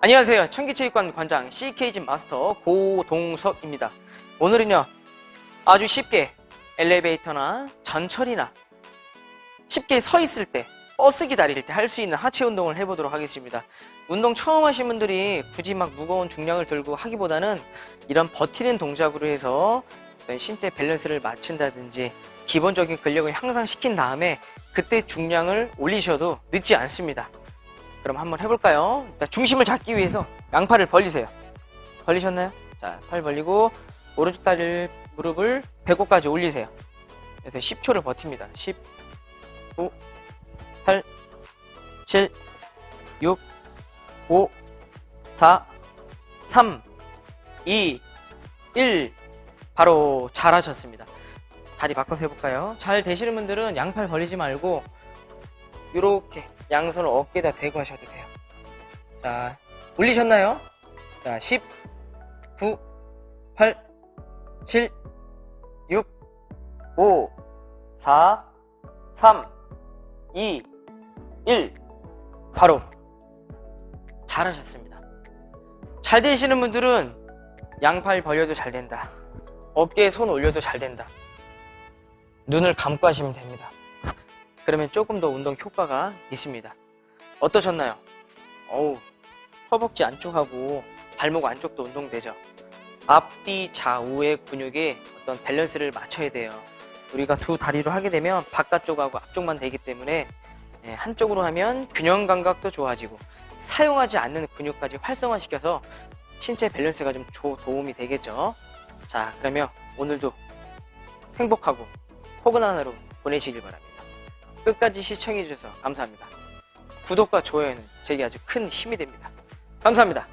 안녕하세요. 청기체육관 관장 CK진 마스터 고동석입니다. 오늘은요, 아주 쉽게 엘리베이터나 전철이나 쉽게 서 있을 때, 버스 기다릴 때 할 수 있는 하체 운동을 해보도록 하겠습니다. 운동 처음 하신 분들이 굳이 막 무거운 중량을 들고 하기보다는 이런 버티는 동작으로 해서 신체 밸런스를 맞춘다든지 기본적인 근력을 향상시킨 다음에 그때 중량을 올리셔도 늦지 않습니다. 그럼 한번 해볼까요? 중심을 잡기 위해서 양팔을 벌리세요. 벌리셨나요? 자, 팔 벌리고 오른쪽 다리를 무릎을 배꼽까지 올리세요. 그래서 10초를 버팁니다. 10, 9, 8, 7, 6, 5, 4, 3, 2, 1. 바로 잘하셨습니다. 다리 바꿔서 해볼까요? 잘 되시는 분들은 양팔 벌리지 말고 이렇게 양손을 어깨에다 대고 하셔도 돼요. 자, 올리셨나요? 자, 10, 9, 8, 7, 6, 5, 4, 3, 2, 1. 바로 잘하셨습니다. 잘 되시는 분들은 양팔 벌려도 잘 된다. 어깨에 손 올려도 잘 된다. 눈을 감고 하시면 됩니다. 그러면 조금 더 운동 효과가 있습니다. 어떠셨나요? 어우, 허벅지 안쪽하고 발목 안쪽도 운동되죠. 앞뒤 좌우의 근육의 어떤 밸런스를 맞춰야 돼요. 우리가 두 다리로 하게 되면 바깥쪽하고 앞쪽만 되기 때문에 네, 한쪽으로 하면 균형 감각도 좋아지고 사용하지 않는 근육까지 활성화시켜서 신체 밸런스가 좀 조- 도움이 되겠죠. 자, 그러면 오늘도 행복하고 포근한 하루 보내시길 바랍니다. 끝까지 시청해주셔서 감사합니다. 구독과 좋아요는 제게 아주 큰 힘이 됩니다. 감사합니다.